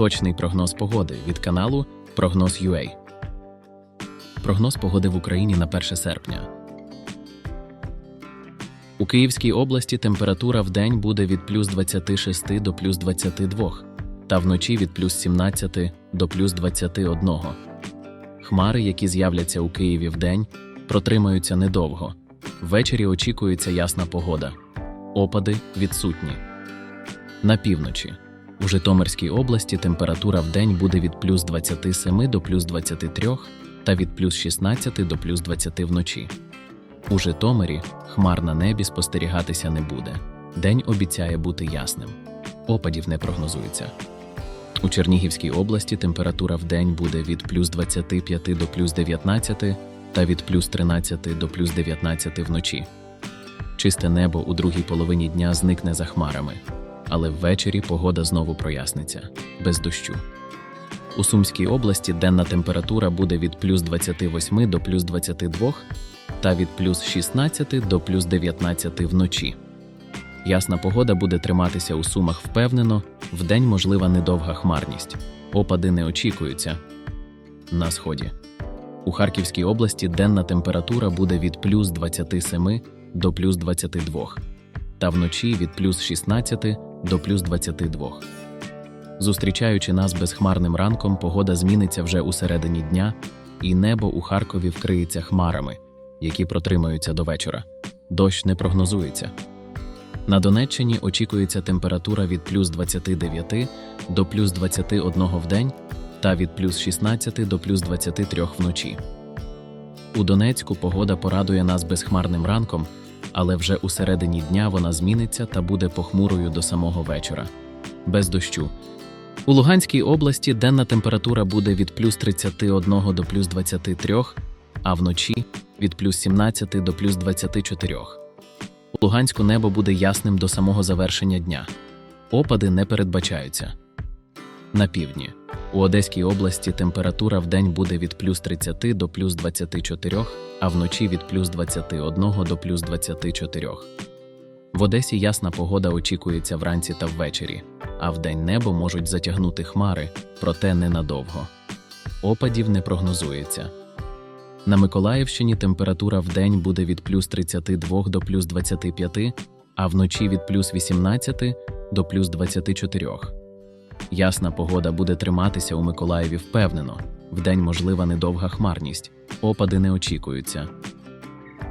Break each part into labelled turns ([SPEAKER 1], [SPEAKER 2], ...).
[SPEAKER 1] Точний прогноз погоди від каналу Прогноз UA. Прогноз погоди в Україні на 1 серпня. У Київській області температура в день буде від плюс 26 до плюс 22, та вночі від плюс 17 до плюс 21. Хмари, які з'являться у Києві в день, протримаються недовго. Ввечері очікується ясна погода. Опади відсутні. На півночі. У Житомирській області температура в день буде від плюс 27 до плюс 23 та від плюс 16 до плюс 20 вночі. У Житомирі хмар на небі спостерігатися не буде. День обіцяє бути ясним. Опадів не прогнозується. У Чернігівській області температура в день буде від плюс 25 до плюс 19 та від плюс 13 до плюс 19 вночі. Чисте небо у другій половині дня зникне за хмарами, але ввечері погода знову проясниться без дощу. У Сумській області денна температура буде від плюс 28 до плюс 22 та від плюс 16 до плюс 19 вночі. Ясна погода буде триматися у Сумах впевнено, вдень можлива недовга хмарність. Опади не очікуються. На сході. У Харківській області денна температура буде від плюс 27 до плюс 22, та вночі від плюс 16 до плюс 22. Зустрічаючи нас безхмарним ранком, погода зміниться вже у середині дня, і небо у Харкові вкриється хмарами, які протримаються до вечора. Дощ не прогнозується. На Донеччині очікується температура від плюс 29 до плюс 21 в день та від плюс 16 до плюс 23 вночі. У Донецьку погода порадує нас безхмарним ранком, але вже у середині дня вона зміниться та буде похмурою до самого вечора. Без дощу. У Луганській області денна температура буде від плюс 31 до плюс 23, а вночі від плюс 17 до плюс 24. У Луганську небо буде ясним до самого завершення дня. Опади не передбачаються. На півдні. У Одеській області температура в день буде від плюс 30 до плюс 24, а вночі від плюс 21 до плюс 24. В Одесі ясна погода очікується вранці та ввечері, а вдень небо можуть затягнути хмари, проте ненадовго. Опадів не прогнозується. На Миколаївщині температура в день буде від плюс 32 до плюс 25, а вночі від плюс 18 до плюс 24. Ясна погода буде триматися у Миколаєві впевнено. Вдень можлива недовга хмарність, опади не очікуються.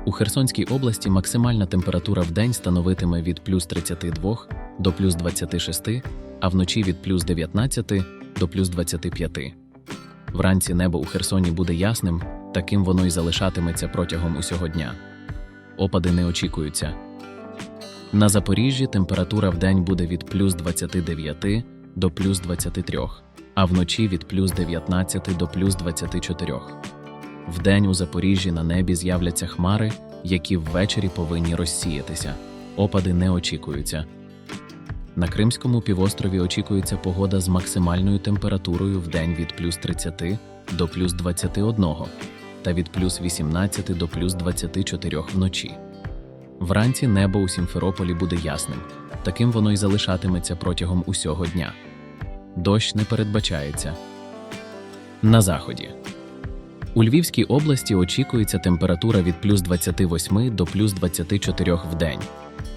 [SPEAKER 1] У Херсонській області максимальна температура в день становитиме від плюс 32 до плюс 26, а вночі від плюс 19 до плюс 25. Вранці небо у Херсоні буде ясним, таким воно й залишатиметься протягом усього дня. Опади не очікуються. На Запоріжжі температура в день буде від плюс 29 до плюс 23, а вночі від плюс 19 до плюс 24. Вдень у Запоріжжі на небі з'являться хмари, які ввечері повинні розсіятися. Опади не очікуються. На Кримському півострові очікується погода з максимальною температурою в день від плюс 30 до плюс 21 та від плюс 18 до плюс 24 вночі. Вранці небо у Сімферополі буде ясним, таким воно й залишатиметься протягом усього дня. Дощ не передбачається. На заході. У Львівській області очікується температура від плюс 28 до плюс 24 в день,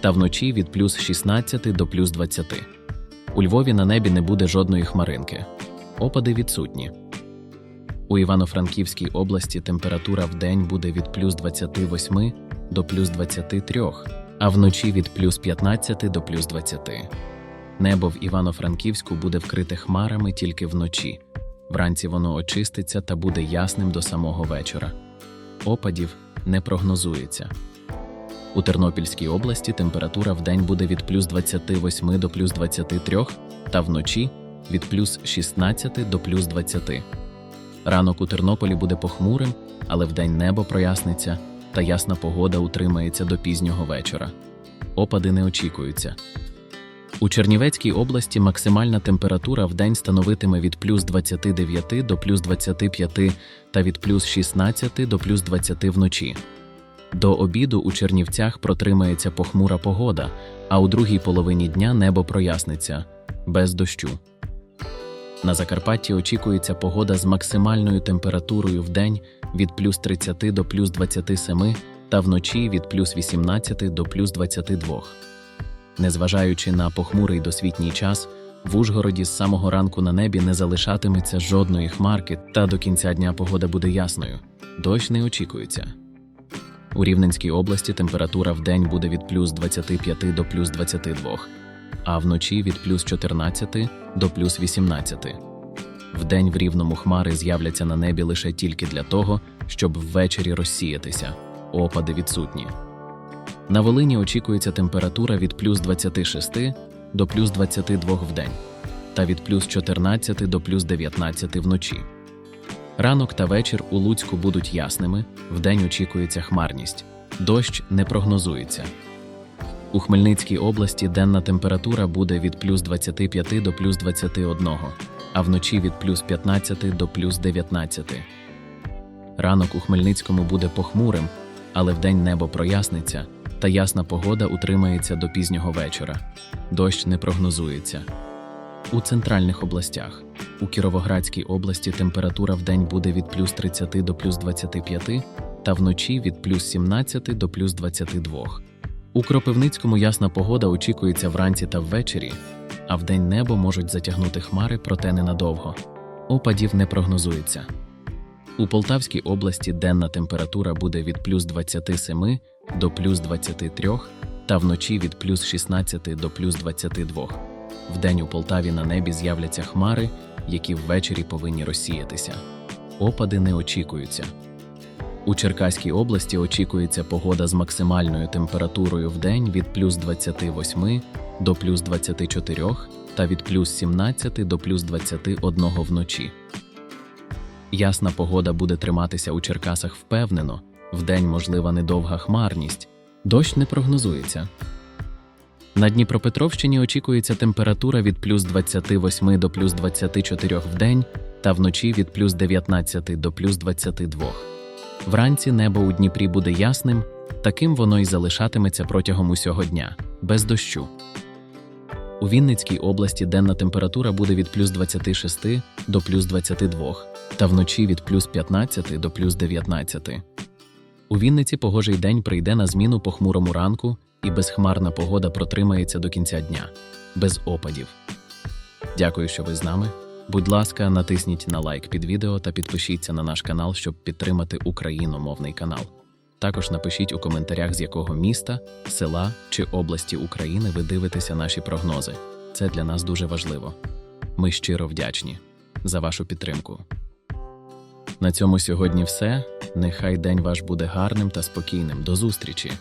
[SPEAKER 1] та вночі від плюс 16 до плюс 20. У Львові на небі не буде жодної хмаринки. Опади відсутні. У Івано-Франківській області температура в день буде від плюс 28 до плюс 23, а вночі від плюс 15 до плюс 20. Небо в Івано-Франківську буде вкрите хмарами тільки вночі. Вранці воно очиститься та буде ясним до самого вечора. Опадів не прогнозується. У Тернопільській області температура в день буде від плюс 28 до плюс 23, та вночі від плюс 16 до плюс 20. Ранок у Тернополі буде похмурим, але вдень небо проясниться, та ясна погода утримається до пізнього вечора. Опади не очікуються. У Чернівецькій області максимальна температура в день становитиме від плюс 29 до плюс 25 та від плюс 16 до плюс 20 вночі. До обіду у Чернівцях протримається похмура погода, а у другій половині дня небо проясниться без дощу. На Закарпатті очікується погода з максимальною температурою в день від плюс 30 до плюс 27 та вночі від плюс 18 до плюс 22. Незважаючи на похмурий досвітній час, в Ужгороді з самого ранку на небі не залишатиметься жодної хмарки, та до кінця дня погода буде ясною. Дощ не очікується. У Рівненській області температура в день буде від плюс 25 до плюс 22, а вночі від плюс 14 до плюс 18. Вдень в рівному хмари з'являться на небі лише тільки для того, щоб ввечері розсіятися. Опади відсутні. На Волині очікується температура від плюс 26 до плюс 22 в день та від плюс 14 до плюс 19 вночі. Ранок та вечір у Луцьку будуть ясними, вдень очікується хмарність. Дощ не прогнозується. У Хмельницькій області денна температура буде від плюс 25 до плюс 21, а вночі від плюс 15 до плюс 19. Ранок у Хмельницькому буде похмурим, але вдень небо проясниться, та ясна погода утримається до пізнього вечора. Дощ не прогнозується. У центральних областях. У Кіровоградській області температура вдень буде від плюс 30 до плюс 25 та вночі від плюс 17 до плюс 22. У Кропивницькому ясна погода очікується вранці та ввечері, а вдень небо можуть затягнути хмари, проте ненадовго. Опадів не прогнозується. У Полтавській області денна температура буде від плюс 27 до плюс 23 та вночі від плюс 16 до плюс 22. Вдень у Полтаві на небі з'являться хмари, які ввечері повинні розсіятися. Опади не очікуються. У Черкаській області очікується погода з максимальною температурою в день від плюс 28 до плюс 24 та від плюс 17 до плюс 21 вночі. Ясна погода буде триматися у Черкасах впевнено, вдень можлива недовга хмарність, дощ не прогнозується. На Дніпропетровщині очікується температура від плюс 28 до плюс 24 в день та вночі від плюс 19 до плюс 22. Вранці небо у Дніпрі буде ясним, таким воно й залишатиметься протягом усього дня, без дощу. У Вінницькій області денна температура буде від плюс 26 до плюс 22 та вночі від плюс 15 до плюс 19. У Вінниці погожий день прийде на зміну похмурому ранку, і безхмарна погода протримається до кінця дня, без опадів. Дякую, що ви з нами. Будь ласка, натисніть на лайк під відео та підпишіться на наш канал, щоб підтримати україномовний канал. Також напишіть у коментарях, з якого міста, села чи області України ви дивитеся наші прогнози. Це для нас дуже важливо. Ми щиро вдячні за вашу підтримку. На цьому сьогодні все. Нехай день ваш буде гарним та спокійним. До зустрічі!